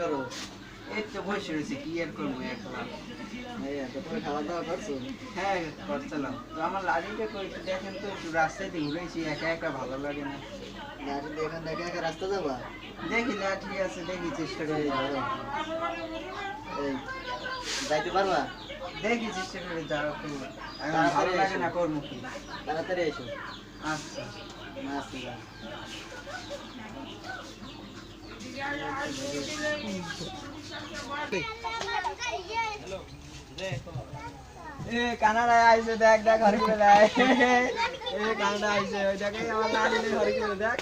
করো। এই তো বসে রয়েছে কি আর করব একলা খাওয়া দাওয়া করছ? হ্যাঁ করছিলাম। তো আমার লাড়িটা একটু দেখেন তো একটু রাস্তাতে ঘুরেছি একা একা ভালো লাগে না। গাড়ি দিয়ে এখান একা রাস্তা যাবা? দেখি না ঠিক আছে দেখি চেষ্টা করে। যাব। এই যাইতে পারবা? দেখি চেষ্টা করে যাওয়া ভালো লাগে না কর্ম কি? তাড়াতাড়ি এসো। আচ্ছা। আচ্ছা যা। এ, কানাডা আইছে, দেখ দেখ, হরি করে দেখ। এ, কানাডা আইছে, ওই দেখে আমার লাড়ি নিয়ে করে দেখ।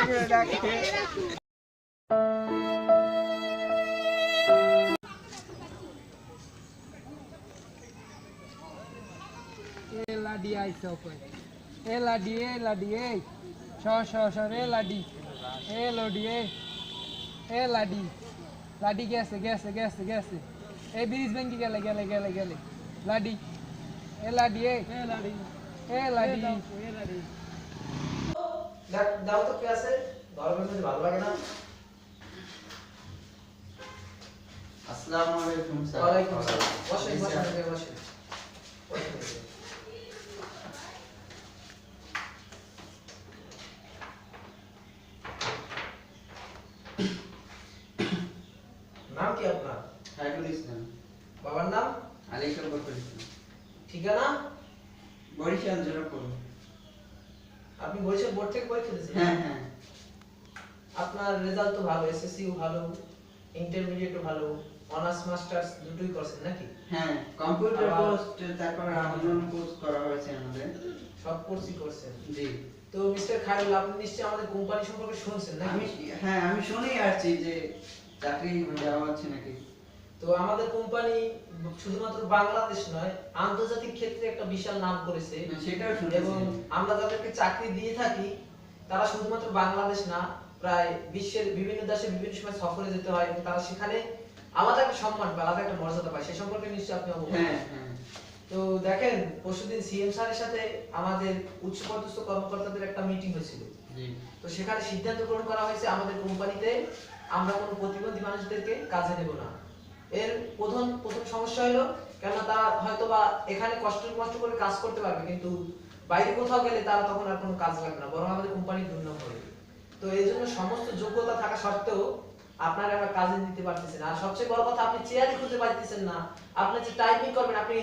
করে দেখ। লাডি আইছে ওপরে এ লাডি এ লাডি এ স স স রে লাডি এ লডি এ। এ লাডি লাডি গেছে গেছে গেছে গেছে। এ ব্রিজ ব্যাংকে গেলে গেলে গেলে গেলে। লাডি। এ। লাডি এ লাডি এ লাডি এ লাডি দাও তো কি আছে? গরমের মধ্যে ভালো লাগে না। আসসালামু আলাইকুম স্যার। ওয়ালাইকুম আসসালাম বসেন বসেন আগে বসেন বসেন। নাম কি আপনার খাইরুল ইসলাম বাবার নাম? আলী বকর ঠিকানা? বরিশাল জোরপুর আপনি বরিশাল বোর্ড থেকে পরীক্ষা দিয়েছেন হ্যাঁ হ্যাঁ। আপনার রেজাল্ট তো ভালো এসএসসিও ভালো ইন্টারমিডিয়েটও ভালো অনার্স মাস্টার্স দুটোই করছেন নাকি? হ্যাঁ কম্পিউটার কোর্স তারপর অন্যান্য কোর্স করা হয়েছে আমাদের। সব কোর্সই করছেন। জি। তো মিস্টার খায়রুল আপনি নিশ্চয়ই আমাদের কোম্পানি সম্পর্কে শুনছেন নাকি? আমি হ্যাঁ আমি শুনেই আসছি যে চাকরি দেওয়া হচ্ছে নাকি। তো আমাদের কোম্পানি শুধুমাত্র বাংলাদেশ নয় আন্তর্জাতিক ক্ষেত্রে একটা বিশাল নাম করেছে। সেটাও এবং আমরা যাদেরকে চাকরি দিয়ে থাকি তারা শুধুমাত্র বাংলাদেশ না প্রায় বিশ্বের বিভিন্ন দেশে বিভিন্ন সময় সফরে যেতে হয় এবং তারা সেখানে আলাদা একটা সম্মান পায় আলাদা একটা মর্যাদা পায়। সে সম্পর্কে নিশ্চয়ই আপনি অবগত। হ্যাঁ হ্যাঁ। তো দেখেন পরশুদিন সিএম স্যারের সাথে আমাদের উচ্চপদস্থ কর্মকর্তাদের একটা মিটিং হয়েছিল। তো সেখানে সিদ্ধান্ত গ্রহণ করা হয়েছে আমাদের কোম্পানিতে আমরা কোনো প্রতিবন্ধী মানুষদেরকে কাজে নেব না। এর প্রথম প্রথম সমস্যা হলো কেন তারা হয়তো বা এখানে কষ্ট কষ্ট করে কাজ করতে পারবে কিন্তু বাইরে কোথাও গেলে তারা তখন আর কোনো কাজ লাগবে না বরং আমাদের কোম্পানি দুর্নাম হবে তো এই জন্য সমস্ত যোগ্যতা থাকা সত্ত্বেও আপনারা আবার কাজে নিতে পারতেছেন আর সবচেয়ে বড় কথা আপনি চেয়ারই খুঁজে পাইতেছেন না। আপনি যে টাইপিং করবেন আপনি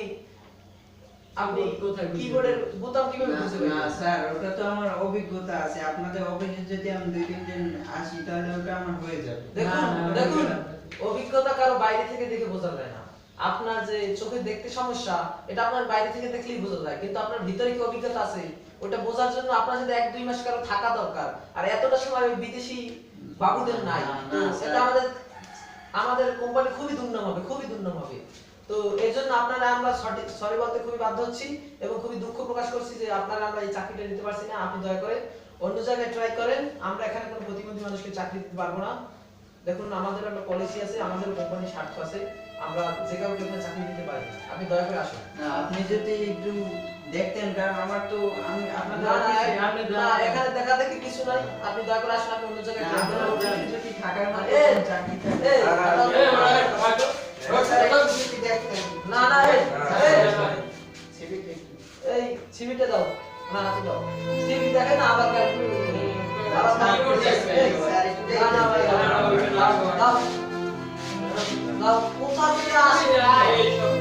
আপনি কোথায় কিবোর্ডের বোতাম কীভাবে খুঁজে না স্যার ওটা তো আমার অভিজ্ঞতা আছে। আপনাদের অফিসে যদি আমি দুই তিন দিন আসি তাহলে ওটা আমার হয়ে যাবে। দেখুন দেখুন। অভিজ্ঞতা কারও বাইরে থেকে দেখে বোঝা যায় না। আপনার যে চোখে দেখতে সমস্যা এটা আপনার বাইরে থেকে দেখলেই বোঝা যায়। কিন্তু আপনার ভিতরে কি অভিজ্ঞতা আছে ওটা বোঝার জন্য আপনার সাথে এক দুই মাস কারও থাকা দরকার। আর এতটা সময় ওই বিদেশি বাবুদের নাই। তো এটা আমাদের আমাদের কোম্পানি খুবই দুর্নাম হবে খুবই দুর্নাম হবে। তো এই জন্য আপনারা আমরা সরি বলতে খুবই বাধ্য হচ্ছি এবং খুবই দুঃখ প্রকাশ করছি যে আপনারা আমরা এই চাকরিটা নিতে পারছি না। আপনি দয়া করে অন্য জায়গায় ট্রাই করেন। আমরা এখানে কোনো প্রতিবন্ধী মানুষকে চাকরি দিতে পারব না। দেখুন আমাদের একটা পলিসি আছে আমাদের কোম্পানির স্বার্থ আছে আমরা যে কাউকে এখানে চাকরি দিতে পারি আপনি দয়া করে আসুন না, আপনি যদি একটু দেখতেন কারণ আমার তো আমি আপনাদের না না না এখানে দেখা দেখি কিছু নাই আপনি দয়া করে আসুন আপনি অন্য জায়গায় না, আপনার যদি থাকার কোনো চাকরি থাকে-। না না এই সিভিটা দাও না হাতে দাও সিভি দেখে না আবার ক্যালকুলেট আবার না না না ভাই দেখতেন। দাও দাও দাও কোথা থেকে আসে